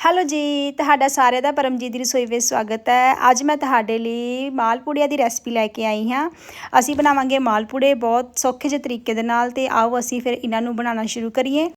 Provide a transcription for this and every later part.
Hello ਜੀ, ਤੁਹਾਡਾ ਸਾਰਿਆਂ ਦਾ ਪਰਮਜੀਤ ਦੀ ਰਸੋਈ ਵਿੱਚ ਸਵਾਗਤ ਹੈ। ਅੱਜ ਮੈਂ ਤੁਹਾਡੇ ਲਈ ਮਾਲਪੂੜਿਆਂ ਦੀ ਰੈਸਪੀ ਲੈ ਕੇ ਆਈ ਹਾਂ। ਅਸੀਂ ਬਣਾਵਾਂਗੇ ਮਾਲਪੂੜੇ ਬਹੁਤ ਸੌਖੇ ਜਿਹੇ ਤਰੀਕੇ ਦੇ ਨਾਲ ਤੇ ਆਓ ਅਸੀਂ ਫਿਰ ਇਹਨਾਂ ਨੂੰ ਬਣਾਉਣਾ ਸ਼ੁਰੂ ਕਰੀਏ।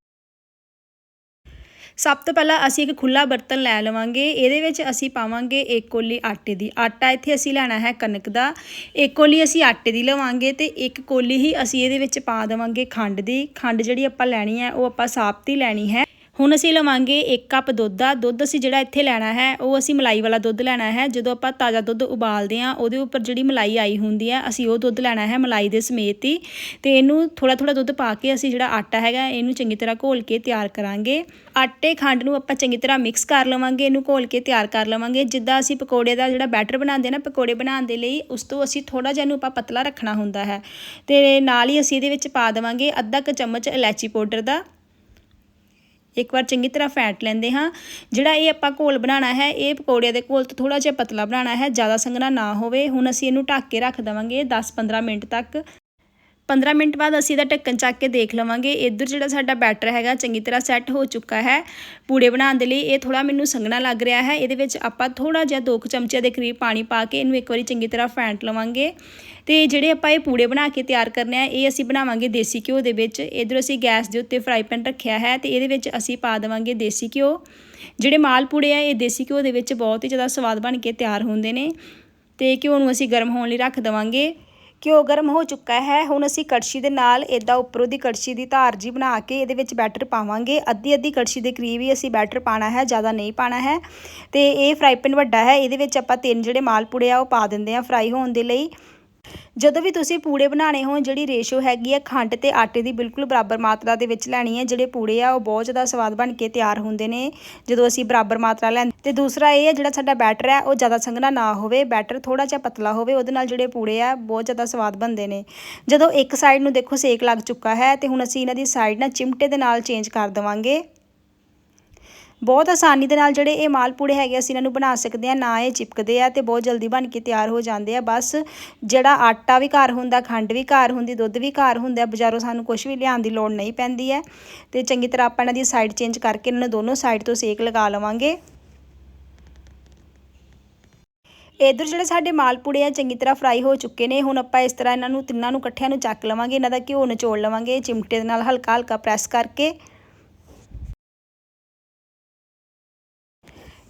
ਸਭ ਤੋਂ ਪਹਿਲਾਂ ਅਸੀਂ ਇੱਕ ਖੁੱਲਾ ਬਰਤਨ ਲੈ ਲਵਾਂਗੇ। ਇਹਦੇ ਵਿੱਚ ਅਸੀਂ ਪਾਵਾਂਗੇ ਇੱਕ ਕੋਲੀ ਆਟੇ ਦੀ। ਆਟਾ ਇੱਥੇ ਅਸੀਂ ਲੈਣਾ ਹੈ ਕਣਕ ਦਾ। ਇੱਕ ਕੋਲੀ ਅਸੀਂ ਆਟੇ ਦੀ ਲਵਾਂਗੇ ਤੇ ਇੱਕ ਕੋਲੀ ਹੀ ਅਸੀਂ ਇਹਦੇ ਵਿੱਚ ਪਾ ਦੇਵਾਂਗੇ ਖੰਡ ਦੀ। ਖੰਡ ਜਿਹੜੀ ਆਪਾਂ ਲੈਣੀ ਹੈ, ਉਹ ਆਪਾਂ ਸਾਬਤ ਹੀ ਲੈਣੀ ਹੈ। ਹੁਣ ਅਸੀਂ ਲਵਾਂਗੇ 1 ਕੱਪ ਦੁੱਧ ਦਾ। ਦੁੱਧ ਅਸੀਂ ਜਿਹੜਾ ਇੱਥੇ ਲੈਣਾ ਹੈ, ਉਹ ਅਸੀਂ ਮਲਾਈ ਵਾਲਾ ਦੁੱਧ ਲੈਣਾ ਹੈ। ਜਦੋਂ ਆਪਾਂ ਤਾਜ਼ਾ ਦੁੱਧ ਉਬਾਲਦੇ ਆ ਉਹਦੇ ਉੱਪਰ ਜਿਹੜੀ ਮਲਾਈ ਆਈ ਹੁੰਦੀ ਹੈ, ਅਸੀਂ ਉਹ ਦੁੱਧ ਲੈਣਾ ਹੈ ਮਲਾਈ ਦੇ ਸਮੇਤ ਹੀ। ਤੇ ਇਹਨੂੰ ਥੋੜਾ ਥੋੜਾ ਦੁੱਧ ਪਾ ਕੇ ਅਸੀਂ ਜਿਹੜਾ ਆਟਾ ਹੈਗਾ, ਇਹਨੂੰ ਚੰਗੀ ਤਰ੍ਹਾਂ ਘੋਲ ਕੇ ਤਿਆਰ ਕਰਾਂਗੇ। ਆਟੇ ਖੰਡ ਨੂੰ ਆਪਾਂ ਚੰਗੀ ਤਰ੍ਹਾਂ ਮਿਕਸ ਕਰ ਲਵਾਂਗੇ, ਇਹਨੂੰ ਘੋਲ ਕੇ ਤਿਆਰ ਕਰ ਲਵਾਂਗੇ। ਜਿੱਦਾਂ ਅਸੀਂ ਪਕੌੜੇ ਦਾ ਜਿਹੜਾ ਬੈਟਰ ਬਣਾਉਂਦੇ ਨਾ, ਪਕੌੜੇ ਬਣਾਉਣ ਦੇ ਲਈ, ਉਸ ਤੋਂ ਅਸੀਂ ਥੋੜਾ ਜਿਹਾ ਇਹਨੂੰ ਆਪਾਂ ਪਤਲਾ ਰੱਖਣਾ ਹੁੰਦਾ ਹੈ। ਤੇ ਨਾਲ ਹੀ ਅਸੀਂ ਇਹਦੇ ਵਿੱਚ ਪਾ ਦੇਵਾਂਗੇ ਅੱਧਾ ਕੁ ਚਮਚ ਇਲਾਚੀ ਪਾਊਡਰ ਦਾ। ਇੱਕ ਵਾਰ ਚੰਗੀ ਤਰ੍ਹਾਂ ਫੈਂਟ ਲੈਂਦੇ ਹਾਂ। ਜਿਹੜਾ ਇਹ ਆਪਾਂ ਘੋਲ ਬਣਾਉਣਾ ਹੈ, ਇਹ ਪਕੌੜਿਆਂ ਦੇ ਘੋਲ ਤੋਂ ਥੋੜਾ ਜਿਹਾ ਪਤਲਾ ਬਣਾਉਣਾ ਹੈ, ਜ਼ਿਆਦਾ ਸੰਘਣਾ ਨਾ ਹੋਵੇ। ਹੁਣ ਅਸੀਂ ਇਹਨੂੰ ਢੱਕ ਕੇ ਰੱਖ ਦੇਵਾਂਗੇ 10-15 ਮਿੰਟ ਤੱਕ। 15 ਮਿੰਟ ਬਾਅਦ ਅਸੀਂ ਇਹਦਾ ਢੱਕਣ ਚੱਕ ਕੇ ਦੇਖ ਲਵਾਂਗੇ। ਇੱਧਰ ਜਿਹੜਾ ਸਾਡਾ ਬੈਟਰ ਹੈਗਾ ਚੰਗੀ ਤਰ੍ਹਾਂ ਸੈੱਟ ਹੋ ਚੁੱਕਾ ਹੈ। ਪੂੜੇ ਬਣਾਉਣ ਦੇ ਲਈ ਇਹ ਥੋੜਾ ਮੈਨੂੰ ਸੰਘਣਾ ਲੱਗ ਰਿਹਾ ਹੈ। ਇਹਦੇ ਵਿੱਚ ਆਪਾਂ ਥੋੜਾ ਜਿਹਾ 2 ਚਮਚੇ ਦੇ ਕਰੀਬ ਪਾਣੀ ਪਾ ਕੇ ਇਹਨੂੰ ਇੱਕ ਵਾਰੀ ਚੰਗੀ ਤਰ੍ਹਾਂ ਫੈਂਟ ਲਵਾਂਗੇ। ਤੇ ਜਿਹੜੇ ਆਪਾਂ ਇਹ ਪੂੜੇ ਬਣਾ ਕੇ ਤਿਆਰ ਕਰਨੇ ਆ, ਇਹ ਅਸੀਂ ਬਣਾਵਾਂਗੇ ਦੇਸੀ ਘਿਓ ਦੇ ਵਿੱਚ। ਇਧਰ ਅਸੀਂ ਗੈਸ ਦੇ ਉੱਤੇ ਫਰਾਈ ਪੈਨ ਰੱਖਿਆ ਹੈ ਤੇ ਇਹਦੇ ਵਿੱਚ ਅਸੀਂ ਪਾ ਦੇਵਾਂਗੇ ਦੇਸੀ ਘਿਓ। ਜਿਹੜੇ ਮਾਲ ਪੂੜੇ ਆ, ਇਹ ਦੇਸੀ ਘਿਓ ਦੇ ਵਿੱਚ ਬਹੁਤ ਹੀ ਜ਼ਿਆਦਾ ਸਵਾਦ ਬਣ ਕੇ ਤਿਆਰ ਹੁੰਦੇ ਨੇ। ਤੇ ਘਿਓ ਨੂੰ ਅਸੀਂ ਗਰਮ ਹੋਣ ਲਈ ਰੱਖ ਦੇਵਾਂਗੇ। ਘਿਓ ਗਰਮ ਹੋ ਚੁੱਕਾ ਹੈ। ਹੁਣ ਅਸੀਂ ਕੜਛੀ ਦੇ ਨਾਲ ਇਦਾਂ ਉੱਪਰੋਂ ਦੀ ਕੜਛੀ ਦੀ ਧਾਰ ਜੀ ਬਣਾ ਕੇ ਇਹਦੇ ਵਿੱਚ ਬੈਟਰ ਪਾਵਾਂਗੇ। ਅੱਧੀ ਅੱਧੀ ਕੜਛੀ ਦੇ ਕਰੀਬ ਹੀ ਅਸੀਂ ਬੈਟਰ ਪਾਣਾ ਹੈ, ਜ਼ਿਆਦਾ ਨਹੀਂ ਪਾਣਾ ਹੈ। ਤੇ ਇਹ ਫਰਾਈ ਪੈਨ ਵੱਡਾ ਹੈ, ਇਹਦੇ ਵਿੱਚ ਆਪਾਂ ਤਿੰਨ ਜਿਹੜੇ ਮਾਲਪੂੜੇ ਆ ਉਹ ਪਾ ਦਿੰਦੇ ਆ ਫਰਾਈ ਹੋਣ ਦੇ ਲਈ। ਜਦੋਂ ਵੀ ਤੁਸੀਂ ਪੂੜੇ ਬਣਾਣੇ ਹੋ ਜਿਹੜੀ ਰੇਸ਼ੋ ਹੈਗੀ ਹੈ ਖੰਡ ਤੇ ਆਟੇ ਦੀ ਬਿਲਕੁਲ ਬਰਾਬਰ ਮਾਤਰਾ ਦੇ ਵਿੱਚ ਲੈਣੀ ਹੈ ਜਿਹੜੇ ਪੂੜੇ ਆ, ਉਹ ਬਹੁਤ ਜ਼ਿਆਦਾ ਸਵਾਦ ਬਣ ਕੇ ਤਿਆਰ ਹੁੰਦੇ ਨੇ, ਜਦੋਂ ਅਸੀਂ ਬਰਾਬਰ ਮਾਤਰਾ ਲੈਂਦੇ ਤੇ ਦੂਸਰਾ ਇਹ ਹੈ ਜਿਹੜਾ ਸਾਡਾ ਬੈਟਰ ਹੈ ਉਹ ਜ਼ਿਆਦਾ ਸੰਘਣਾ ਨਾ ਹੋਵੇ। ਬੈਟਰ ਥੋੜਾ ਜਿਹਾ ਪਤਲਾ ਹੋਵੇ, ਉਹਦੇ ਨਾਲ ਜਿਹੜੇ ਪੂੜੇ ਆ, ਬਹੁਤ ਜ਼ਿਆਦਾ ਸਵਾਦ ਬਣਦੇ ਨੇ। ਜਦੋਂ ਇੱਕ ਸਾਈਡ ਨੂੰ ਦੇਖੋ ਸੇਕ ਲੱਗ ਚੁੱਕਾ ਹੈ, ਤੇ ਹੁਣ ਅਸੀਂ ਇਹਨਾਂ ਦੀ ਸਾਈਡ ਨਾਲ ਚਿਮਟੇ ਦੇ ਨਾਲ ਚੇਂਜ ਕਰ ਦੇਵਾਂਗੇ। ਬਹੁਤ ਆਸਾਨੀ ਦੇ ਨਾਲ ਜਿਹੜੇ ਇਹ ਮਾਲਪੂੜੇ ਹੈਗੇ ਅਸੀਂ ਇਹਨਾਂ ਨੂੰ ਬਣਾ ਸਕਦੇ ਆ ਨਾ ਇਹ ਚਿਪਕਦੇ ਆ ਤੇ ਬਹੁਤ ਜਲਦੀ ਬਣ ਕੇ ਤਿਆਰ ਹੋ ਜਾਂਦੇ ਆ। ਬਸ ਜਿਹੜਾ ਆਟਾ ਵੀ ਘਰ ਹੁੰਦਾ, ਖੰਡ ਵੀ ਘਰ ਹੁੰਦੀ, ਦੁੱਧ ਵੀ ਘਰ ਹੁੰਦਾ, ਬਾਜ਼ਾਰੋਂ ਸਾਨੂੰ ਕੁਝ ਵੀ ਲਿਆਉਣ ਦੀ ਲੋੜ ਨਹੀਂ ਪੈਂਦੀ ਹੈ। ਤੇ ਚੰਗੀ ਤਰ੍ਹਾਂ ਆਪਾਂ ਇਹਨਾਂ ਦੀ ਸਾਈਡ ਚੇਂਜ ਕਰਕੇ ਇਹਨਾਂ ਨੂੰ ਦੋਨੋਂ ਸਾਈਡ ਤੋਂ ਸੇਕ ਲਗਾ ਲਵਾਂਗੇ। ਇਧਰ ਜਿਹੜੇ ਸਾਡੇ ਮਾਲਪੂੜੇ ਆ, ਚੰਗੀ ਤਰ੍ਹਾਂ ਫਰਾਈ ਹੋ ਚੁੱਕੇ ਨੇ। ਹੁਣ ਆਪਾਂ ਇਸ ਤਰ੍ਹਾਂ ਇਹਨਾਂ ਨੂੰ ਤਿੰਨਾਂ ਨੂੰ ਇਕੱਠਿਆਂ ਨੂੰ ਚੱਕ ਲਵਾਂਗੇ, ਇਹਨਾਂ ਦਾ ਘਿਓ ਨਿਚੋੜ ਲਵਾਂਗੇ, ਚਿਮਟੇ ਦੇ ਨਾਲ ਹਲਕਾ ਹਲਕਾ ਪ੍ਰੈਸ ਕਰਕੇ।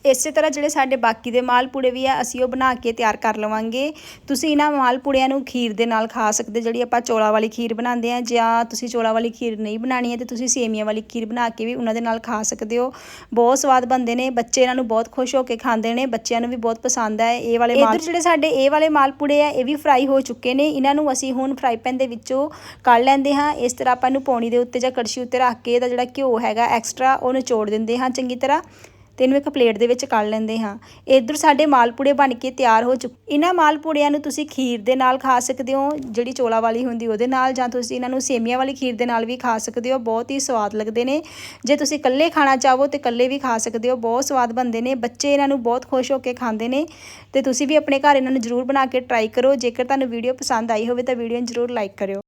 ਇਸੇ ਤਰ੍ਹਾਂ ਜਿਹੜੇ ਸਾਡੇ ਬਾਕੀ ਦੇ ਮਾਲਪੂੜੇ ਵੀ ਆ, ਅਸੀਂ ਉਹ ਬਣਾ ਕੇ ਤਿਆਰ ਕਰ ਲਵਾਂਗੇ। ਤੁਸੀਂ ਇਹਨਾਂ ਮਾਲਪੂੜਿਆਂ ਨੂੰ ਖੀਰ ਦੇ ਨਾਲ ਖਾ ਸਕਦੇ, ਜਿਹੜੀ ਆਪਾਂ ਚੋਲਾ ਵਾਲੀ ਖੀਰ ਬਣਾਉਂਦੇ ਆ, ਜਾਂ ਤੁਸੀਂ ਚੋਲਾ ਵਾਲੀ ਖੀਰ ਨਹੀਂ ਬਣਾਣੀ ਹੈ ਤੇ ਤੁਸੀਂ ਸੇਮੀਆਂ ਵਾਲੀ ਖੀਰ ਬਣਾ ਕੇ ਵੀ ਉਹਨਾਂ ਦੇ ਨਾਲ ਖਾ ਸਕਦੇ ਹੋ। ਬਹੁਤ ਸਵਾਦ ਬਣਦੇ ਨੇ, ਬੱਚੇ ਇਹਨਾਂ ਨੂੰ ਬਹੁਤ ਖੁਸ਼ ਹੋ ਕੇ ਖਾਂਦੇ ਨੇ, ਬੱਚਿਆਂ ਨੂੰ ਵੀ ਬਹੁਤ ਪਸੰਦ ਹੈ ਇਹ ਵਾਲੇ ਮਾਲ। ਜਿਹੜੇ ਸਾਡੇ ਇਹ ਵਾਲੇ ਮਾਲਪੂੜੇ ਆ, ਇਹ ਵੀ ਫਰਾਈ ਹੋ ਚੁੱਕੇ ਨੇ, ਇਹਨਾਂ ਨੂੰ ਅਸੀਂ ਹੁਣ ਫਰਾਈ ਪੈਨ ਦੇ ਵਿੱਚੋਂ ਕੱਢ ਲੈਂਦੇ ਹਾਂ। ਇਸ ਤਰ੍ਹਾਂ ਆਪਾਂ ਨੂੰ ਪੌਣੀ ਦੇ ਉੱਤੇ ਜਾਂ ਕੜਛੀ ਉੱਤੇ ਰੱਖ ਕੇ ਇਹਦਾ ਜਿਹੜਾ ਘਿਓ ਹੈਗਾ ਐਕਸਟਰਾ ਉਹ ਨਿਚੋੜ ਦਿੰਦੇ ਹਾਂ ਚੰਗੀ ਤਰ੍ਹਾਂ। ਤੇ ਇਹਨੂੰ ਇੱਕ ਪਲੇਟ ਦੇ ਵਿੱਚ ਕੱਢ ਲੈਂਦੇ ਹਾਂ। ਇਧਰ ਸਾਡੇ ਮਾਲਪੂੜੇ ਬਣ ਕੇ ਤਿਆਰ ਹੋ ਚੁੱਕੇ ਇਹਨਾਂ ਮਾਲਪੂੜਿਆਂ ਨੂੰ ਤੁਸੀਂ ਖੀਰ ਦੇ ਨਾਲ ਖਾ ਸਕਦੇ ਹੋ, ਜਿਹੜੀ ਚੋਲਾ ਵਾਲੀ ਹੁੰਦੀ ਉਹਦੇ ਨਾਲ, ਜਾਂ ਤੁਸੀਂ ਇਹਨਾਂ ਨੂੰ ਸੇਮੀਆਂ ਵਾਲੀ ਖੀਰ ਦੇ ਨਾਲ ਵੀ ਖਾ ਸਕਦੇ ਹੋ, ਬਹੁਤ ਹੀ ਸਵਾਦ ਲੱਗਦੇ ਨੇ। ਜੇ ਤੁਸੀਂ ਇਕੱਲੇ ਖਾਣਾ ਚਾਹੋ ਤੇ ਇਕੱਲੇ ਵੀ ਖਾ ਸਕਦੇ ਹੋ, ਬਹੁਤ ਸਵਾਦ ਬਣਦੇ ਨੇ। ਬੱਚੇ ਇਹਨਾਂ ਨੂੰ ਬਹੁਤ ਖੁਸ਼ ਹੋ ਕੇ ਖਾਂਦੇ ਨੇ ਤੇ ਤੁਸੀਂ ਵੀ ਆਪਣੇ ਘਰ ਇਹਨਾਂ ਨੂੰ ਜ਼ਰੂਰ ਬਣਾ ਕੇ ਟਰਾਈ ਕਰੋ। ਜੇਕਰ ਤੁਹਾਨੂੰ ਵੀਡੀਓ ਪਸੰਦ ਆਈ ਹੋਵੇ ਤਾਂ ਵੀਡੀਓ ਨੂੰ ਜ਼ਰੂਰ ਲਾਈਕ ਕਰਿਓ।